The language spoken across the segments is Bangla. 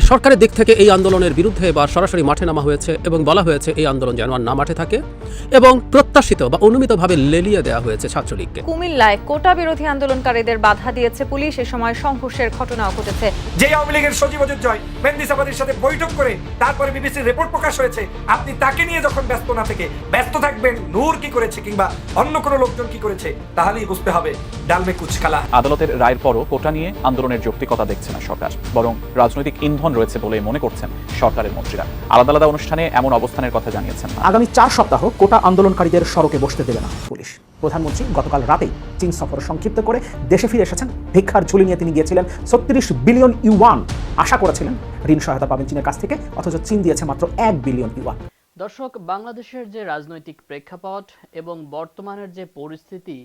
মানে সরকারের দিক থেকে এই আন্দোলনের বিরুদ্ধে বা সরাসরি মাঠে নামা হয়েছে এবং বলা হয়েছে এই আন্দোলন যেন আর না মাঠে থাকে এবং প্রত্যাশিত বা অনুমিতভাবে লেলিয়ে দেওয়া হয়েছে ছাত্রলীগকে। কুমিল্লায় কোটা বিরোধী আন্দোলনকারীদের বাধা দিয়েছে পুলিশ এ সময় সংঘর্ষের ঘটনাও ঘটেছে। যে আওয়ামী লীগের সজীব জয় মেহেন্দি সাবাদির সাথে বৈঠক করে তারপরে বিবিসির রিপোর্ট প্রকাশ হয়েছে আপনি তাকে নিয়ে যখন ব্যস্ত না থেকে ব্যস্ত থাকবেন নূর কি করেছে কিংবা অন্য কোনো লোকজন কি করেছে তাহলেই বুঝতে হবে ডালমে কুচকালা। আদালতের রায়ের পরও কোটা নিয়ে আন্দোলনের যৌক্তিকতা দেখছে না সরকার বরং রাজনৈতিক ইন্ধন রয়েছে বলে মনে করছেন সরকারের মন্ত্রীরা? আলাদা আলাদা অনুষ্ঠানে এমন অবস্থানের কথা জানিয়েছেন আগামী চার সপ্তাহ কোটা আন্দোলনকারীদের সড়কে বসতে দেবে না পুলিশ। প্রধানমন্ত্রী গতকাল রাতেই চীন সফর সংক্ষিপ্ত করে দেশে ফিরে এসেছেন। ভিক্ষার ঝুলি নিয়ে তিনি গিয়েছিলেন। ছত্রিশ বিলিয়ন ইউয়ান আশা করেছিলেন ঋণ সহায়তা পাবেন চীনের কাছ থেকে অথচ চীন দিয়েছে মাত্র এক বিলিয়ন ইউয়ান। দর্শক বাংলাদেশের যে রাজনৈতিক প্রেক্ষাপট এবং বর্তমানের যে পরিস্থিতি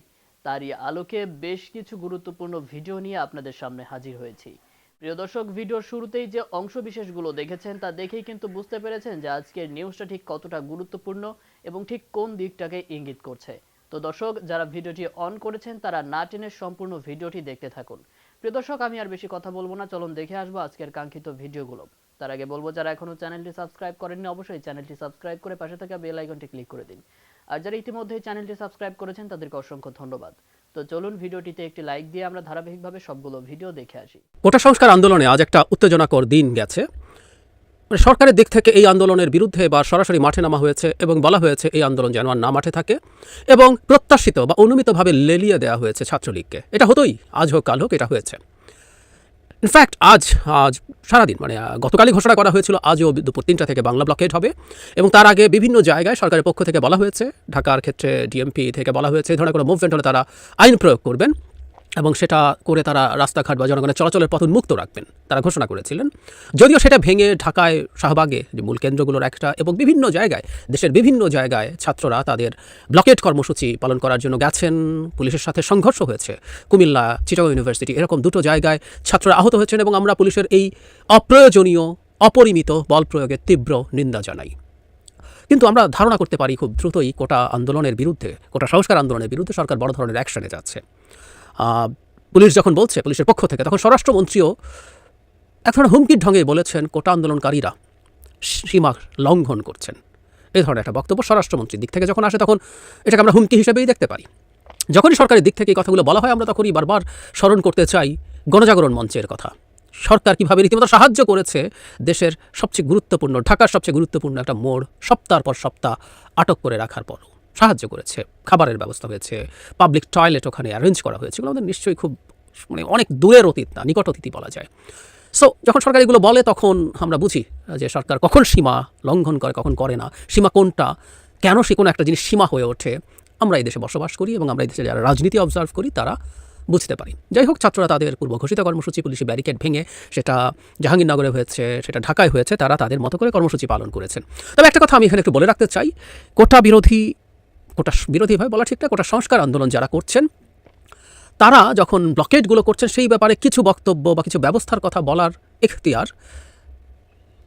তারই আলোকে বেশ কিছু গুরুত্বপূর্ণ ভিডিও নিয়ে আপনাদের সামনে হাজির হয়েছি। প্রিয় দর্শক, ভিডিওর শুরুতেই যে অংশবিশেষগুলো দেখেছেন তা দেখেই কিন্তু বুঝতে পেরেছেন যে আজকের নিউজটা ঠিক কতটা গুরুত্বপূর্ণ এবং ঠিক কোন দিকটাকে ইঙ্গিত করছে। তো দর্শক, যারা ভিডিওটি অন করেছেন, তারা না টেনে সম্পূর্ণ ভিডিওটি দেখতে থাকুন। প্রিয় দর্শক, আমি আর বেশি কথা বলব না, চলুন দেখে আসব আজকের কাঙ্ক্ষিত ভিডিওগুলো। তার আগে বলব, যারা এখনও চ্যানেলটি সাবস্ক্রাইব করেননি, অবশ্যই চ্যানেলটি সাবস্ক্রাইব করে পাশে থাকা বেল আইকনটি ক্লিক করে দিন। আর যারা ইতিমধ্যে চ্যানেলটি সাবস্ক্রাইব করেছেন, তাদেরকে অসংখ্য ধন্যবাদ। তো চলুন ভিডিওটিতে একটি লাইক দিয়ে আমরা ধারাবাহিকভাবে সবগুলো ভিডিও দেখে আসি। কোটা সংস্কার আন্দোলনে আজ একটা উত্তেজনাকর দিন গেছে। মানে সরকারের দিক থেকে এই আন্দোলনের বিরুদ্ধে বা সরাসরি মাঠে নামা হয়েছে এবং বলা হয়েছে এই আন্দোলন যেন না মাঠে থাকে এবং প্রত্যাশিত বা অনুমিতভাবে লেলিয়ে দেওয়া হয়েছে ছাত্রলীগকে। এটা হতোই, আজ হোক কাল হোক এটা হয়েছে। ইনফ্যাক্ট আজ আজ সারাদিন মানে গতকালই ঘোষণা করা হয়েছিল আজও দুপুর তিনটা থেকে বাংলা ব্লকেট হবে। এবং তার আগে বিভিন্ন জায়গায় সরকারের পক্ষ থেকে বলা হয়েছে, ঢাকার ক্ষেত্রে ডিএমপি থেকে বলা হয়েছে ধরনের কোনো মুভমেন্ট হলে তারা আইন প্রয়োগ করবেন। এবং সেটা করে তারা রাস্তাঘাট বা জনগণের চলাচলের পথ উন্মুক্ত রাখবেন। তারা ঘোষণা করেছিলেন। যদিও সেটা ভেঙে ঢাকায় শাহবাগে যে মূল কেন্দ্রগুলোর একটা এবং বিভিন্ন জায়গায়, দেশের বিভিন্ন জায়গায় ছাত্ররা তাদের ব্লকেট কর্মসূচি পালন করার জন্য গেছেন। পুলিশের সাথে সংঘর্ষ হয়েছে। কুমিল্লা, চিটাগং ইউনিভার্সিটি এরকম দুটো জায়গায় ছাত্ররা আহত হয়েছেন এবং আমরা পুলিশের এই অপ্রয়োজনীয়, অপরিমিত বল প্রয়োগের তীব্র নিন্দা জানাই। কিন্তু আমরা ধারণা করতে পারি খুব দ্রুতই কোটা আন্দোলনের বিরুদ্ধে, কোটা সংস্কার আন্দোলনের বিরুদ্ধে সরকার বড় ধরনের অ্যাকশনে যাচ্ছে। পুলিশ যখন বলছে পুলিশের পক্ষ থেকে, তখন স্বরাষ্ট্রমন্ত্রীও এক ধরনের হুমকির ঢঙ্গে বলেছেন, কোটা আন্দোলনকারীরা সীমা লঙ্ঘন করছেন। এই ধরনের একটা বক্তব্য স্বরাষ্ট্রমন্ত্রীর দিক থেকে যখন আসে, তখন এটাকে আমরা হুমকি হিসেবেই দেখতে পারি। যখনই সরকারের দিক থেকে এই কথাগুলো বলা হয়, আমরা তখনই বারবার স্মরণ করতে চাই গণজাগরণ মঞ্চের কথা। সরকার কীভাবে রীতিমতো সাহায্য করেছে, দেশের সবচেয়ে গুরুত্বপূর্ণ, ঢাকার সবচেয়ে গুরুত্বপূর্ণ একটা মোড় সপ্তাহ পর সপ্তাহ আটক করে রাখার পরও। সাহায্য করেছে, খাবারের ব্যবস্থা হয়েছে পাবলিক টয়লেট ওখানে অ্যারেঞ্জ করা হয়েছে, এগুলো আমাদের নিশ্চয়ই খুব মানে অনেক দূরের অতীত না, নিকট অতীতই বলা যায়। সো যখন সরকার এগুলো বলে তখন আমরা বুঝি যে সরকার কখন সীমা লঙ্ঘন করে, কখন করে না। সীমা কোনটা? কেন সে কোনো একটা জিনিস সীমা হয়ে ওঠে? আমরা এই দেশে বসবাস করি এবং আমরা এই দেশে যারা রাজনীতি অবজার্ভ করি, তারা বুঝতে পারি। যাই হোক, ছাত্ররা তাদের পূর্ব ঘোষিত কর্মসূচি, পুলিশি ব্যারিকেড ভেঙে সেটা জাহাঙ্গীরনগরে হয়েছে, সেটা ঢাকায় হয়েছে, তারা তাদের মতো করে কর্মসূচি পালন করেছেন তবে একটা কথা আমি এখানে একটু বলে রাখতে চাই, কোটা বিরোধী কোটা বিরোধীভাবে বলা ঠিক না, কোটা সংস্কার আন্দোলন যারা করছেন, তারা যখন ব্লকেটগুলো করছেন, সেই ব্যাপারে কিছু বক্তব্য বা কিছু ব্যবস্থার কথা বলার এখতিয়ার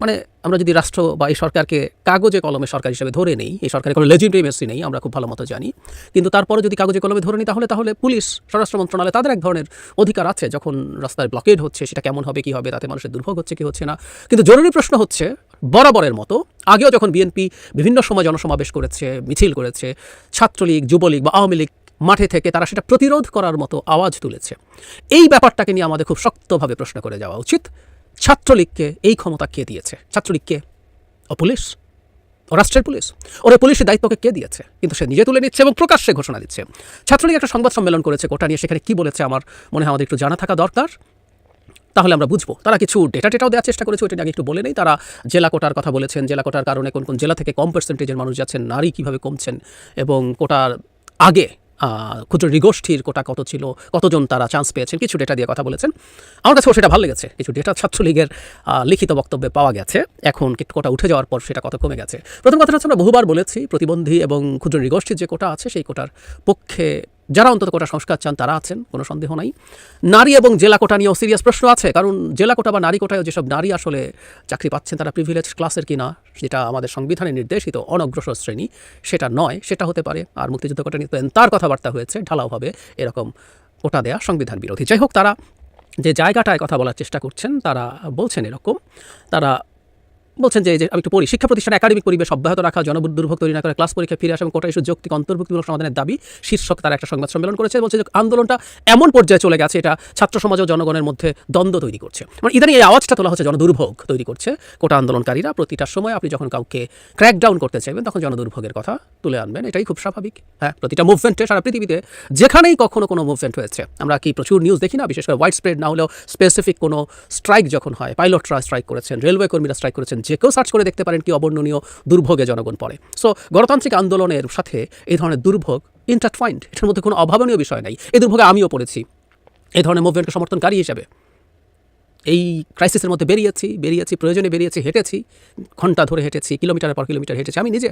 মানে আমরা যদি রাষ্ট্র বা এই সরকারকে কাগজে কলমে সরকার হিসেবে ধরে নেই, এই সরকারের কোনো লেজিটিমেসি নেই, আমরা খুব ভালো মতো জানি, কিন্তু তারপরে যদি কাগজে কলমে ধরে নিই, তাহলে তাহলে পুলিশ, স্বরাষ্ট্র মন্ত্রণালয় তাদের এক ধরনের অধিকার আছে, যখন রাস্তায় ব্লকেড হচ্ছে, সেটা কেমন হবে, কি হবে, তাতে মানুষের দুর্ভোগ হচ্ছে, কি হচ্ছে না। কিন্তু জরুরি প্রশ্ন হচ্ছে বরাবরের মতো। আগেও যখন বিএনপি বিভিন্ন সময় জনসমাবেশ করেছে, মিছিল করেছে, ছাত্রলীগ, যুবলীগ বা আওয়ামী লীগ মাঠে থেকে তারা সেটা প্রতিরোধ করার মতো আওয়াজ তুলেছে। এই ব্যাপারটাকে নিয়ে আমাদের খুব শক্তভাবে প্রশ্ন করে যাওয়া উচিত। ছাত্রলীগকে এই ক্ষমতা কে দিয়েছে? ছাত্রলীগকে ও পুলিশ? ও রাষ্ট্রের পুলিশ? ওর পুলিশের দায়িত্বকে কে দিয়েছে? কিন্তু সে নিজে তুলে নিচ্ছে এবং প্রকাশ্যে ঘোষণা দিচ্ছে। ছাত্রলীগ একটা সংবাদ সম্মেলন করেছে কোটা নিয়ে, সেখানে কি বলেছে আমার মনে হয় আমাদের একটু জানা থাকা দরকার। তাহলে আমরা বুঝব। তারা কিছু ডেটা টেটাও দেওয়ার চেষ্টা করেছে, ওইটা আগে একটু বলে নেই। তারা জেলা কোটার কথা বলেছেন, জেলা কোটার কারণে কোন কোন জেলা থেকে কম পার্সেন্টেজের মানুষ যাচ্ছেন, নারী কীভাবে কমছেন এবং কোটার আগে ক্ষুদ্র নৃগোষ্ঠীর কোটা কত ছিল, কতজন তারা চান্স পেয়েছেন, কিছু ডেটা দিয়ে কথা বলেছেন। আমার কাছেও সেটা ভালো লেগেছে। কিছু ডেটা ছাত্রলীগের লিখিত বক্তব্যে পাওয়া গেছে। এখন কোটা উঠে যাওয়ার পর সেটা কত কমে গেছে। প্রথম কথাটা হচ্ছে আমরা বহুবার বলেছি, প্রতিবন্ধী এবং ক্ষুদ্র নৃগোষ্ঠীর যে কোটা আছে, সেই কোটার পক্ষে যারা অন্তত কোটা সংস্কার চান তারা আছেন, কোনো সন্দেহ নাই। নারী এবং জেলা কোটা নিয়েও সিরিয়াস প্রশ্ন আছে, কারণ জেলা কোটা বা নারী কোটায় যেসব নারী আসলে চাকরি পাচ্ছেন তারা প্রিভিলেজ ক্লাসের কিনা, যেটা আমাদের সংবিধানে নির্দেশিত অনগ্রসর শ্রেণি, সেটা নয়, সেটা হতে পারে। আর মুক্তিযুদ্ধ কোটা নিয়ে তার কথাবার্তা হয়েছে ঢালাওভাবে এরকম কোটা দেয়া সংবিধান বিরোধী। যাই হোক, তারা যে জায়গাটায় কথা বলার চেষ্টা করছেন, তারা বলছেন এরকম, তারা বলছেন যে আমি একটু পড়ি শিক্ষা প্রতিষ্ঠানে একাডেমিক পরিবেশ অব্যাহত রাখা জনদুর্ভোগ তৈরি না করে, ক্লাস পরীক্ষা ফিরে আসা এবং কোটা ইস্যু যৌক্তিক অন্তর্ভুক্তিমূলক সমাধানের দাবি, শীর্ষক তারা একটা সংবাদ সম্মেলন করেছে বলছে যে, আন্দোলনটা এমন পর্যায়ে চলে গেছে, এটা ছাত্র সমাজ ও জনগণের মধ্যে দ্বন্দ্ব তৈরি করছে। মানে ইদানিং এই আওয়াজটা তোলা হচ্ছে, জনদুর্ভোগ তৈরি করছে। কোটা আন্দোলনকারীরা প্রতিটা সময় আপনি যখন কাউকে ক্র্যাক ডাউন করতে চাইবেন, তখন জনদুর্ভোগের কথা তুলে আনবেন। এটাই খুব স্বাভাবিক। হ্যাঁ প্রতিটা মুভমেন্টে সারা পৃথিবীতে যেখানেই কখনো কোনো মুভমেন্ট হয়েছে, আমরা কি প্রচুর নিউজ দেখি না? বিশেষ করে হোয়াইট স্প্রেড না হলেও স্পেসিফিক কোনো স্ট্রাইক যখন হয় পাইলটরা স্ট্রাইক করেছেন রেলওয়ে কর্মীরা স্ট্রাইক করেছেন যে কেউ সার্চ করে দেখতে পারেন কি অবর্ণনীয় দুর্ভোগে জনগণ পড়ে। সো গণতান্ত্রিক আন্দোলনের সাথে এই ধরনের দুর্ভোগ ইন্টারট্ওয়াইন্ড এটার মধ্যে কোনো অভাবনীয় বিষয় নাই। এই দুর্ভোগে আমিও পড়েছি। এই ধরনের মুভমেন্টকে সমর্থনকারী হিসেবে। এই ক্রাইসিসের মধ্যে বেরিয়েছি বেরিয়েছি, প্রয়োজনে বেরিয়েছি, হেঁটেছি, ঘণ্টা ধরে হেঁটেছি কিলোমিটারের পর কিলোমিটার হেঁটেছি আমি নিজে।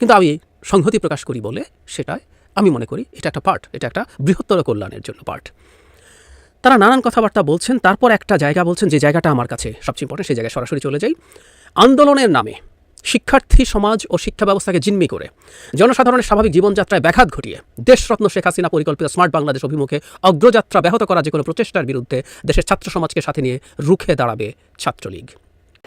কিন্তু আমি সংহতি প্রকাশ করি বলে সেটাই আমি মনে করি এটা একটা পার্ট এটা একটা বৃহত্তর কল্যাণের জন্য পার্ট তারা নানান কথাবার্তা বলছেন, তারপর একটা জায়গা বলছেন যে জায়গাটা আমার কাছে সবচেয়ে ইম্পর্টেন্ট সেই জায়গায় সরাসরি চলে যাই। আন্দোলনের নামে শিক্ষার্থী সমাজ ও শিক্ষা ব্যবস্থাকে জিম্মি করে জনসাধারণের স্বাভাবিক জীবনযাত্রায় ব্যাঘাত ঘটিয়ে দেশরত্ন শেখ হাসিনা পরিকল্পিত স্মার্ট বাংলাদেশ অভিমুখে অগ্রযাত্রা ব্যাহত করা যে কোনো প্রচেষ্টার বিরুদ্ধে দেশের ছাত্র সমাজকে সাথে নিয়ে রুখে দাঁড়াবে ছাত্রলীগ।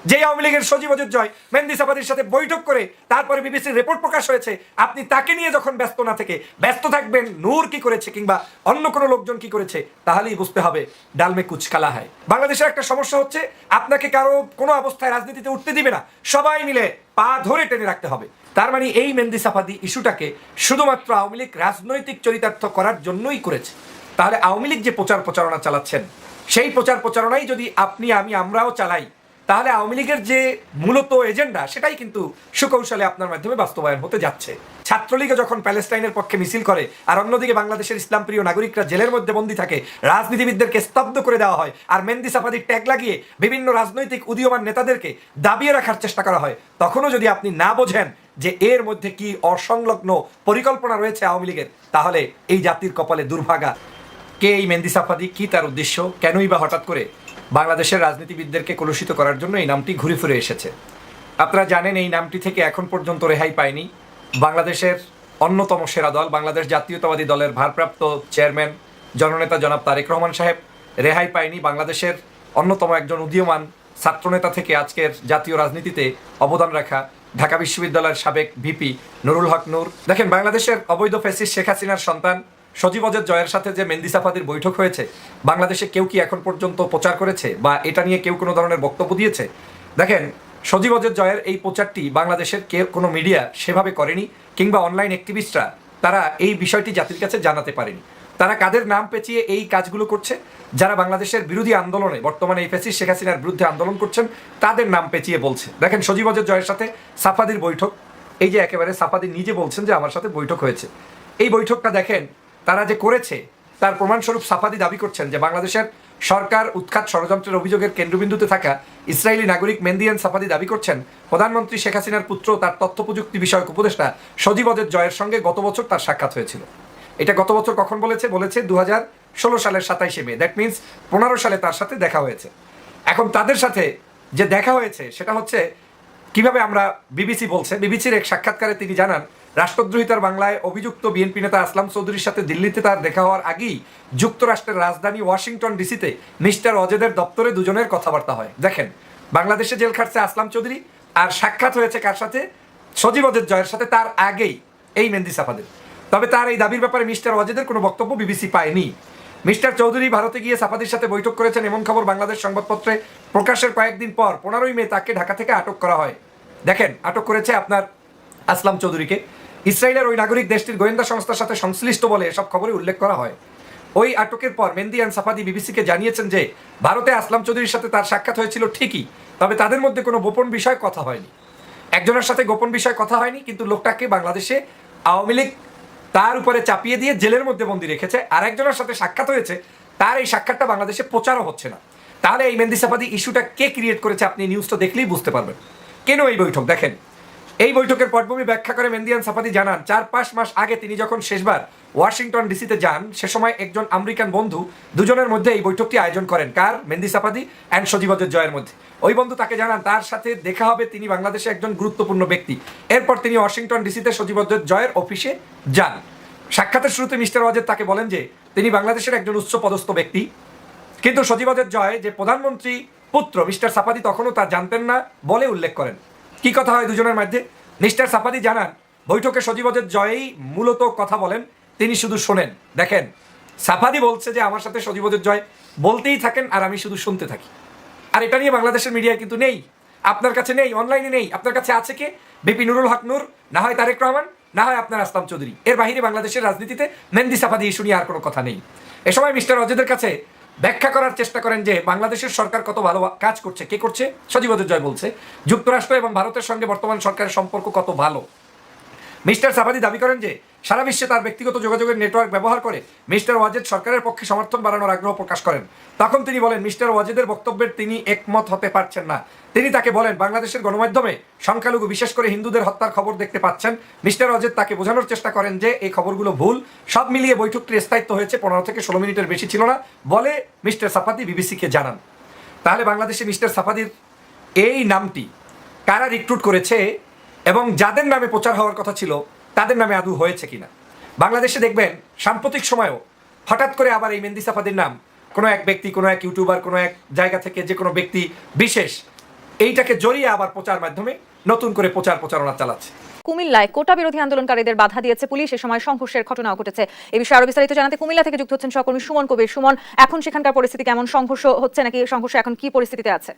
যে আওয়ামী লীগের সজীব জয় মেহেন্দি সাফাদির সাথে বৈঠক করে তারপরে বিবিসির রিপোর্ট প্রকাশ হয়েছে, আপনি তাকে নিয়ে যখন ব্যস্ত না থেকে, ব্যস্ত থাকবেন, নূর কি করেছে কিংবা অন্য কোনো লোকজন কি করেছে, তাহলেই বুঝতে হবে ডালমে কুচকালা হয়। বাংলাদেশের একটা সমস্যা হচ্ছে, আপনাকে কারও কোনো অবস্থায় রাজনীতিতে উঠতে দিবে না, সবাই মিলে পা ধরে টেনে রাখতে হবে। তার মানে এই মেহেন্দি সাফাদি ইস্যুটাকে শুধুমাত্র আওয়ামী লীগ রাজনৈতিক চরিতার্থ করার জন্যই করেছে। তাহলে আওয়ামী লীগ যে প্রচার প্রচারণা চালাচ্ছেন, সেই প্রচার প্রচারণাই যদি আপনি, আমি, আমরাও চালাই তাহলে আওয়ামী লীগের যে মূলত এজেন্ডা, সেটাই কিন্তু সুকৌশলে আপনার মাধ্যমে বাস্তবায়ন হতে যাচ্ছে। ছাত্রলীগে যখন প্যালেস্টাইনের পক্ষে মিছিল করে, আর অন্যদিকে বাংলাদেশের ইসলাম প্রিয় নাগরিকরা জেলের মধ্যে বন্দী থাকে, রাজনীতিবিদদেরকে স্তব্ধ করে দেওয়া হয়, আর মেহেন্দি সাফাদির ট্যাগ লাগিয়ে বিভিন্ন রাজনৈতিক উদীয়মান নেতাদেরকে দাবিয়ে রাখার চেষ্টা করা হয়। তখনও যদি আপনি না বোঝেন যে এর মধ্যে কি অসংলগ্ন পরিকল্পনা রয়েছে আওয়ামী লীগের, তাহলে এই জাতির কপালে দুর্ভাগা। কে এই মেহেন্দি সাফাদি কি তার উদ্দেশ্য? কেনই বা হঠাৎ করে? বাংলাদেশের রাজনীতিবিদদেরকে কলুষিত করার জন্য এই নামটি ঘুরে ফিরে এসেছে। আপনারা জানেন এই নামটি থেকে এখন পর্যন্ত রেহাই পায়নি। বাংলাদেশের অন্যতম সেরা দল, বাংলাদেশ জাতীয়তাবাদী দলের ভারপ্রাপ্ত চেয়ারম্যান, জননেতা জনাব তারেক রহমান সাহেব রেহাই পায়নি। বাংলাদেশের অন্যতম একজন উদীয়মান ছাত্রনেতা থেকে আজকের জাতীয় রাজনীতিতে অবদান রাখা ঢাকা বিশ্ববিদ্যালয়ের সাবেক ভিপি নুরুল হক নূর। দেখেন, বাংলাদেশের অবৈধ ফেসিস শেখ হাসিনার সন্তান সজীবজের জয়ের সাথে যে মেন্দি সাফাদির বৈঠক হয়েছে, বাংলাদেশে কেউ কি এখন পর্যন্ত প্রচার করেছে বা এটা নিয়ে কেউ কোনো ধরনের বক্তব্য দিয়েছে? দেখেন সজীব সজীবজের জয়ের এই প্রচারটি বাংলাদেশের কেউ কোনো মিডিয়া সেভাবে করেনি, কিংবা অনলাইন অ্যাক্টিভিস্টরা তারা এই বিষয়টি জাতির কাছে জানাতে পারেনি। তারা কাদের নাম পেঁচিয়ে এই কাজগুলো করছে? যারা বাংলাদেশের বিরোধী আন্দোলনে, বর্তমানে এই শেখ হাসিনার বিরুদ্ধে আন্দোলন করছেন, তাদের নাম পেঁচিয়ে বলছে। দেখেন, সজীবজের জয়ের সাথে সাফাদির বৈঠক, এই যে একেবারে সাফাদি নিজে বলছেন যে আমার সাথে বৈঠক হয়েছে। এই বৈঠকটা দেখেন তারা যে করেছে, তার প্রমাণস্বরূপ সাফাদি দাবি করছেন যে বাংলাদেশের সরকার উৎখাত ষড়যন্ত্রের অভিযোগের কেন্দ্রবিন্দুতে থাকা ইসরায়েলি নাগরিক মেন্দিয়ান সাফাদি দাবি করছেন, প্রধানমন্ত্রী শেখ হাসিনার পুত্র, তার তথ্য প্রযুক্তি বিষয়ক উপদেষ্টা সজীবদের জয়ের সঙ্গে গত বছর তার সাক্ষাৎ হয়েছিল। এটা গত বছর কখন বলেছে? বলেছে দু ষোলো সালের সাতাইশে মে। দ্যাট মিনস পনেরো সালে তার সাথে দেখা হয়েছে। এখন তাদের সাথে যে দেখা হয়েছে, সেটা হচ্ছে কীভাবে আমরা বিবিসি বলছে, বিবিসির এক সাক্ষাৎকারে তিনি জানান রাষ্ট্রদ্রোহিতার বাংলায় অভিযুক্ত বিএনপি নেতা আসলাম চৌধুরীর সাথে দিল্লিতে তার দেখা হওয়ার আগেই যুক্তরাষ্ট্রের রাজধানী ওয়াশিংটন ডিসিতে মিস্টার অজেদের দপ্তরে দুজনের কথাবার্তা হয়। দেখেন, বাংলাদেশে জেল খাটছে আসলাম চৌধুরী, আর সাক্ষাৎ হয়েছে কার সাথে? সজীব অজেদ জয়ের সাথে, তার আগেই, এই মেন্দি সাফাদের। তবে তার এই দাবির ব্যাপারে মিস্টার অজেদের কোনো বক্তব্য বিবিসি পায়নি। মিস্টার চৌধুরী ভারতে গিয়ে সাফাদির সাথে বৈঠক করেছেন এমন খবর বাংলাদেশ সংবাদপত্রে প্রকাশের কয়েকদিন পর, পনেরোই মে তাকে ঢাকা থেকে আটক করা হয়। দেখেন, আটক করেছে আপনার আসলাম চৌধুরীকে। ইসরায়েলের ওই নাগরিক দেশটির গোয়েন্দা সংস্থার সাথে সংশ্লিষ্ট বলে এসব খবরে উল্লেখ করা হয়। ওই আটকের পর মেন্দি অ্যান্ড সাফাদি বিবিসিকে জানিয়েছেন যে, ভারতে আসলাম চৌধুরীর সাথে তার সাক্ষাৎ হয়েছিল ঠিকই, তবে তাদের মধ্যে কোনো গোপন বিষয় কথা হয়নি। একজনের সাথে গোপন বিষয় কথা হয়নি, কিন্তু লোকটাকে বাংলাদেশে আওয়ামী লীগ তার উপরে চাপিয়ে দিয়ে জেলের মধ্যে বন্দি রেখেছে, আর একজনের সাথে সাক্ষাৎ হয়েছে, তার এই সাক্ষাৎটা বাংলাদেশে প্রচারও হচ্ছে না। তাহলে এই মেন্দি সাফাদি ইস্যুটা কে ক্রিয়েট করেছে আপনি নিউজটা দেখলেই বুঝতে পারবেন। কেন এই বৈঠক? দেখেন এই বৈঠকের পটভূমি ব্যাখ্যা করে মেন্দিয়ান সাফাদি জানান, চার পাঁচ মাস আগে তিনি যখন শেষবার ওয়াশিংটন ডিসিতে যান, সে সময় একজন আমেরিকান বন্ধু দুজনের মধ্যে এই বৈঠকটি আয়োজন করেন। কার? মেন্দি সাফাদি অ্যান্ড সজীবদের জয়ের মধ্যে। ওই বন্ধু তাকে জানান, তার সাথে দেখা হবে তিনি বাংলাদেশে একজন গুরুত্বপূর্ণ ব্যক্তি। এরপর তিনি ওয়াশিংটন ডিসিতে সজীবদের জয়ের অফিসে যান। সাক্ষাতের শুরুতে মিস্টার ওয়াজেদ তাকে বলেন যে, তিনি বাংলাদেশের একজন উচ্চ পদস্থ ব্যক্তি। কিন্তু সজীবদের জয় যে প্রধানমন্ত্রী পুত্র, মিস্টার সাপাদি তখনও তা জানতেন না বলে উল্লেখ করেন। কি কথা হয় দুজনের মধ্যে? মিস্টার সাপাদি জানান, বৈঠকে সজীবদের জয়েই মূলত কথা বলেন, তিনি শুধু শোনেন। দেখেন সাফাদি বলছে যে আমার সাথে সজীবদের জয় বলতেই থাকেন আর আমি শুধু শুনতে থাকি। আর এটা নিয়ে বাংলাদেশের মিডিয়া কিন্তু নেই। আপনার কাছে নেই, অনলাইনে নেই। আপনার কাছে আছে কে? বিপি নুরুল হক নূর, না হয় তারেক রহমান, না হয় আপনার আসলাম চৌধুরী। এর বাহিরে বাংলাদেশের রাজনীতিতে মেহেন্দি সাফাদি ইস্যু নিয়ে আর কোনো কথা নেই। এ সময় মিস্টার অজেদের কাছে ব্যাখ্যা করার চেষ্টা করেন যে বাংলাদেশের সরকার কত ভালো কাজ করছে, কে করছে? সজীবদের জয় বলছে, যুক্তরাষ্ট্র এবং ভারতের সঙ্গে বর্তমান সরকারের সম্পর্ক কত ভালো? মিস্টার সাফাদি দাবি করেন যে, সারা বিশ্বে তার ব্যক্তিগত যোগাযোগের নেটওয়ার্ক ব্যবহার করে মিস্টার ওয়াজেদ সরকারের পক্ষে সমর্থন বাড়ানোর আগ্রহ প্রকাশ করেন। তখন তিনি বলেন, মিস্টার ওয়াজেদের বক্তব্যের তিনি একমত হতে পারছেন না। তিনি তাকে বলেন, বাংলাদেশের গণমাধ্যমে সংখ্যালঘু, বিশেষ করে হিন্দুদের হত্যার খবর দেখতে পাচ্ছেন। মিস্টার ওয়াজেদ তাকে বোঝানোর চেষ্টা করেন যে, এই খবরগুলো ভুল। সব মিলিয়ে বৈঠকটির স্থায়িত্ব হয়েছে, পনেরো থেকে ষোলো মিনিটের বেশি ছিল না। বলে মিস্টার সাফাদি বিবিসিকে জানান। তাহলে বাংলাদেশে মিস্টার সাফাদির এই নামটি কারা রিক্রুট করেছে? এবং যাদের নামে প্রচার হওয়ার কথা ছিল, তাদের নামে আদৌ হয়েছে কিনা? বাংলাদেশে দেখবেন, সাম্প্রতিক সময়েও হঠাৎ করে আবার এই মেহেন্দি সাফাদির নাম, কোনো এক ব্যক্তি, কোনো এক ইউটিউবার, কোনো এক জায়গা থেকে যে কোনো ব্যক্তি বিশেষ, এইটাকে জড়িয়ে আবার প্রচার মাধ্যমে নতুন করে প্রচার প্রচারণা চালাচ্ছে। কুমিল্লায় কোটা বিরোধী আন্দোলনকারীদের বাধা দিয়েছে পুলিশ, এ সময় সংঘর্ষের ঘটনাও ঘটেছে। এই বিষয়ে আরও বিস্তারিত জানাতে কুমিল্লা থেকে যুক্ত হচ্ছেন সহকর্মী সুমন কবির। সুমন, এখন সেখানকার পরিস্থিতি কেমন? সংঘর্ষ হচ্ছে নাকি? সংঘর্ষ এখন কি পরিস্থিতিতে আছে?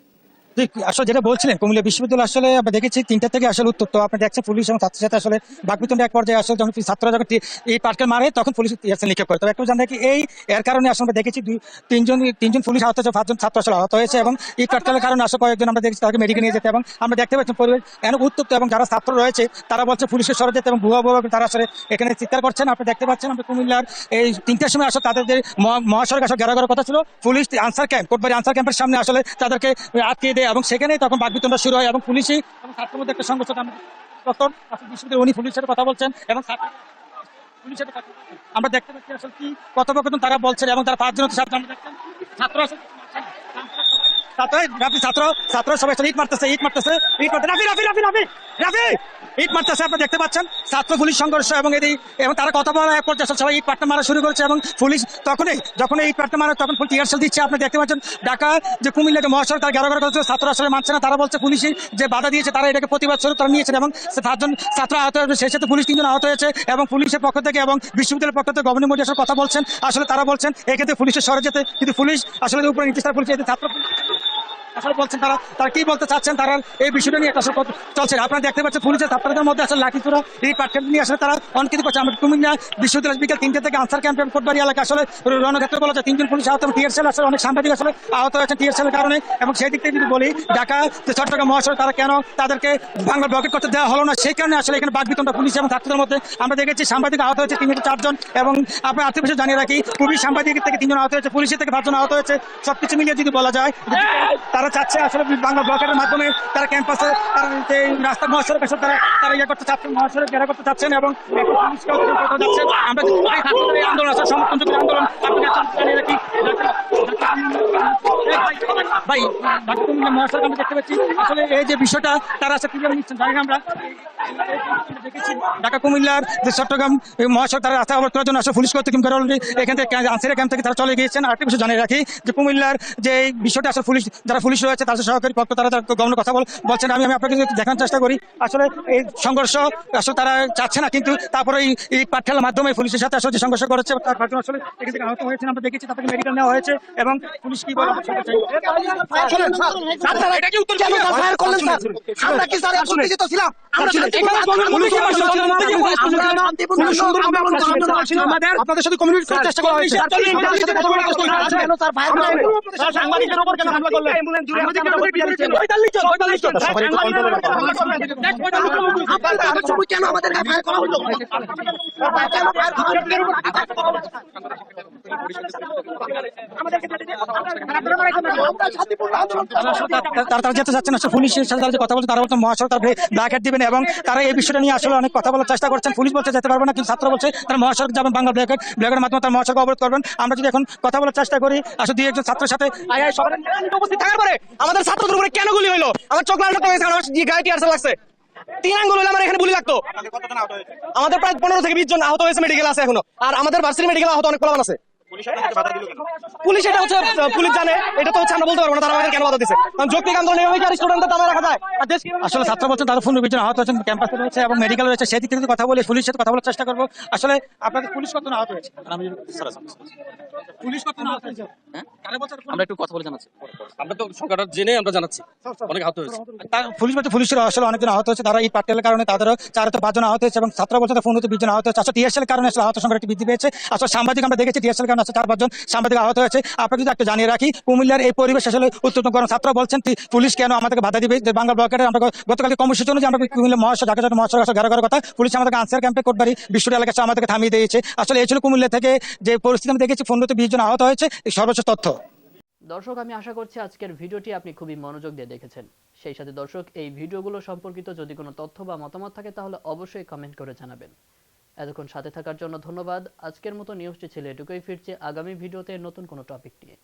আসলে যেটা বলছিলেন, কুমিল্লা বিশ্ববিদ্যালয় আসলে আমরা দেখেছি তিনটা থেকে আসলে উত্তপ্ত আপনি দেখছেন পুলিশ এবং ছাত্রের সাথে আসলে বাকবিতন্ড এক পর্যায়ে আসলে যখন ছাত্ররা যখন এই পাটকেল মারে, তখন পুলিশ নিক্ষেপ করে। তবে একটু জানা কি এই এর কারণে আসলে আমরা দেখেছি দুই তিনজন তিনজন পুলিশ আহত হয়েছে, পাঁচজন ছাত্র আসলে আহত হয়েছে এবং এই পাটকেলের কারণে আসলে কয়েকজন আমরা দেখেছি তাকে মেডিকেল নিয়ে যেতে এবং আমরা দেখতে পাচ্ছি পরিবেশ এন উত্তপ্ত এবং যারা ছাত্র রয়েছে, তারা বলছে পুলিশের সরে যেতে এবং ভুয়া ভুয়া তারা আসলে এখানে চিৎকার করছেন। আপনি দেখতে পাচ্ছেন আমরা কুমিল্লার এই তিনটার সময় আসলে তাদের যে মহা- মহাসড়ক আসলে করার কথা ছিল। পুলিশ আনসার ক্যাম্প, কোটবাড়ি আনসার ক্যাম্পের সামনে আসলে তাদেরকে আটকে এবং সেখানেই তখন বাকবিতণ্ডা শুরু হয় এবং পুলিশই এবং ছাত্রের মধ্যে একটা সংঘর্ষ তখন বিশ্ববিদ্যালয় উনি পুলিশের সাথে কথা বলছেন এবং ছাত্র পুলিশের আমরা দেখতে পাচ্ছি আসলে কি কথোপকথন তারা বলছেন এবং তারা পাঁচজন ছাত্র। আমরা দেখছেন ছাত্র আসলে ছাত্র আপনি দেখতে পাচ্ছেন পুলিশ পুলিশ পুলিশ ঢাকা, যে কুমিল্লা মহাসড়ক ছাত্র আসলে মানছে না, তারা বলছে পুলিশই যে বাধা দিয়েছে, তারা এটাকে প্রতিবাদ স্বরূপ তারা নিয়েছেন, এবং সে পাঁচজন ছাত্র আহত হয়েছে, সেই সাথে পুলিশ তিনজন আহত হয়েছে, এবং পুলিশের পক্ষ থেকে এবং বিশ্ববিদ্যালয়ের পক্ষ থেকে গভর্নর কথা বলছেন, আসলে তারা বলছেন, এক্ষেত্রে পুলিশের সরে যেতে, কিন্তু পুলিশ আসলে উপরে নির্দেশ পুলিশ ছাত্র আসলে বলছেন তারা তারা কি বলতে চাচ্ছেন? তারা এই বিষয়টা নিয়ে আসলে চলছে। আপনারা দেখতে পাচ্ছেন পুলিশের ছাত্রদের মধ্যে আসলে লাঠি চূড়া এই পাঠ্যক্রম নিয়ে আসলে তারা অনেক করছে। আমরা কুমিল্লা বিশ্ববিদ্যালয় বিকেল তিনটে থেকে আনসার ক্যাম্প এবং কোটবাড়ি এলাকা আসলে রণক্ষেত্র বলা যায়। তিনজন পুলিশ আহত টিয়ারসেল আসলে অনেক সাংবাদিক আসলে আহত হয়েছেন টিয়ারসেলের কারণে। এবং সেই দিক থেকে যদি বলি, ঢাকা চট্টগ্রাম মহাসড়ক, তারা কেন তাদেরকে বাংলা ব্লকেট করতে দেওয়া হলো না? সেই কারণে আসলে এখানে বাগবিতন্ড পুলিশ এবং ছাত্রদের মধ্যে আমরা দেখেছি সাংবাদিক আহত হয়েছে তিন থেকে চারজন। এবং আপনার আর্থিক বিষয় জানিয়ে রাখি, পুলিশ সাংবাদিক থেকে তিনজন আহত হয়েছে, পুলিশের থেকে পাঁচজন আহত হয়েছে। সবকিছু মিলিয়ে যদি বলা যায় তারা চাচ্ছে আসলে বাংলা ব্লকের মাধ্যমে তারা ক্যাম্পাসে তারা যে রাস্তা মহাসড়ক আসলে তারা তারা ইয়ে করতে চাচ্ছেন মহাসড়ক ঘেরা করতে চাচ্ছেন এবং আমরা এই আন্দোলন আসলে সমর্থন আন্দোলন ভাই মহাসড়ক আমরা দেখতে পাচ্ছি আসলে এই যে বিষয়টা তারা আসলে কীভাবে নিচ্ছেন জানি আমরা ঢাকা কুমিল্লার যে চট্টগ্রাম মহাসড়ক তারা রাস্তা অবরোধ করার জন্য আসলে পুলিশ কর্তৃপক্ষ অলরেডি এখান থেকে আনসারের ক্যাম্প থেকে তারা চলে গিয়েছেন। আরেকটি বিষয় জানিয়ে রাখি যে কুমিল্লার যে বিষয়টা আসলে পুলিশ যারা পুলিশ রয়েছে তাদের সহকারী পক্ষ তারা তারা গভর্নর কথা বলছেন। আমি আমি আপনাকে দেখানোর চেষ্টা করি আসলে এই সংঘর্ষ আসলে তারা চাচ্ছে না কিন্তু তারপরে এই এই পাঠ্যালের মাধ্যমে পুলিশের সাথে আসলে যে সংঘর্ষ করেছে তার পাঁচজন আসলে এখান থেকে আহত হয়েছেন। আমরা দেখেছি তাদেরকে মেডিকেল নেওয়া হয়েছে এবং পুলিশ কি বলে আমরা কি স্যার? ছিলাম? আমরা শান্তিপূর্ণ সুন্দরভাবে আন্দোলন ছিল আমাদের আপনাদের সাথে কমিউনিকেট করার চেষ্টা করা হয়েছে আপনাদের সাথে কথা বলার চেষ্টা করা হয়েছে কেন স্যার ফায়ার করলেন স্যার সাংবাদিকদের উপর কেন হামলা করলেন অ্যাম্বুলেন্স জুড়ে আমাদের কেন পিটিয়ে দিচ্ছেন 45 জন 45 জন আপনাদের আগে সময় কেন আমাদের করা হলো কেন ফায়ার করা হলো আমরা শান্তিপূর্ণ আন্দোলন তারা তারা যেতে চাচ্ছেন পুলিশের সাথে কথা বলছে তারা বলছেন মহাসড়ক তার ব্ল্যাক দিবেন এবং তারা এই বিষয়টা নিয়ে আসলে অনেক কথা বলার চেষ্টা করছেন। পুলিশ বলছে যেতে পারবে না কিন্তু ছাত্র বলছে তারা মহাসড়ক যাবেন বাংলা ব্ল্যাকেট ব্ল্যাকের মাধ্যমে তারা মহাসড়ক অবরোধ করবেন। আমরা যদি এখন কথা বলার চেষ্টা করি আসলে দুই একজন ছাত্রের সাথে উপস্থিত থাকার পরে? আমাদের ছাত্রদের উপরে কেন গুলি হলো আমার চোখ লাল গায়ে টিয়ারসেল লাগছে। তিন আঙ্গুল হলে আমার এখানে গুলি লাগতো। আমাদের প্রায় পনেরো থেকে বিশ জন আহত হয়েছে মেডিকেল আছে এখনও। আর আমাদের ভার্সিটি মেডিকেল আহত অনেক প্রমাণ আছে। পুলিশ এটা হচ্ছে পুলিশ জানে এটা তো হচ্ছে আমরা বলতে পারব না তারা আমাদের কেন বাধা দিচ্ছে কারণ যৌক্তিক আন্দোলন এভাবে কি আর স্টুডেন্টদের দামে রাখা যায়। আর দেশ আসলে ছাত্র বলছেন তাদের ফোন বিবেচনা আহত হয়েছেন ক্যাম্পাসে রয়েছে এবং মেডিকেল রয়েছে সেদিক থেকে কথা বলে পুলিশের সাথে কথা বলার চেষ্টা করব। আসলে আপনাদের পুলিশ কত আহত হয়েছে? আমি হ্যাঁ? কারে বলছেন আমরা একটু কথা বলে জানাচ্ছি। আমরা তো সংখ্যাটা জেনে আমরা জানাচ্ছি। অনেক আহত হয়েছে। পুলিশ বলছে পুলিশের আসলে অনেকজন আহত হয়েছে। তারা এই পাটকেলের কারণে তাদেরও চার তো পাঁচজন আহত হয়েছে এবং ছাত্র বলছে ফোন হতে বিশজন আহত হয়েছে। আসলে টিএসএল কারণে আসলে আহত সংখ্যা একটু বৃদ্ধি পেয়েছে। আসলে সাংবাদিক আমরা দেখেছি টিএসএল কারণে আসলে চার পাঁচজন সাংবাদিক আহত হয়েছে। আপনাকে যদি একটু জানিয়ে রাখি কুমিল্লার এই পরিবেশ আসলে উত্তপ্ত ছাত্র বলছেন পুলিশ কেন আমাদেরকে বাধা দিবে? বাংলা ব্লকের আমরা গতকালকে কর্মসূচি অনুযায়ী আমরা কুমিল্লা মহাশয় ঢাকা কাছে ঘেরা করার কথা। পুলিশ আমাদেরকে আনসার ক্যাম্পে কোটবাড়ি বিশ্ববিদ্যালয় এলাকায় এসে আমাদেরকে থামিয়ে দিয়েছে। আসলে এই ছিল কুমিল্লা থেকে যে পরিস্থিতি আমি দেখেছি ফোনতে বিশ জন আহত হয়েছে সর্বোচ্চ তথ্য। দর্শক, আমি আশা করছি আজকের ভিডিওটি আপনি খুবই মনোযোগ দিয়ে দেখেছেন। সেই সাথে দর্শক, এই ভিডিওগুলো সম্পর্কিত যদি কোনো তথ্য বা মতামত থাকে, তাহলে অবশ্যই কমেন্ট করে জানাবেন। এতক্ষণ সাথে থাকার জন্য ধন্যবাদ। আজকের মতো নিউজটি ছিল এটুকুই। ফিরছে আগামী ভিডিওতে নতুন কোনো টপিক নিয়ে।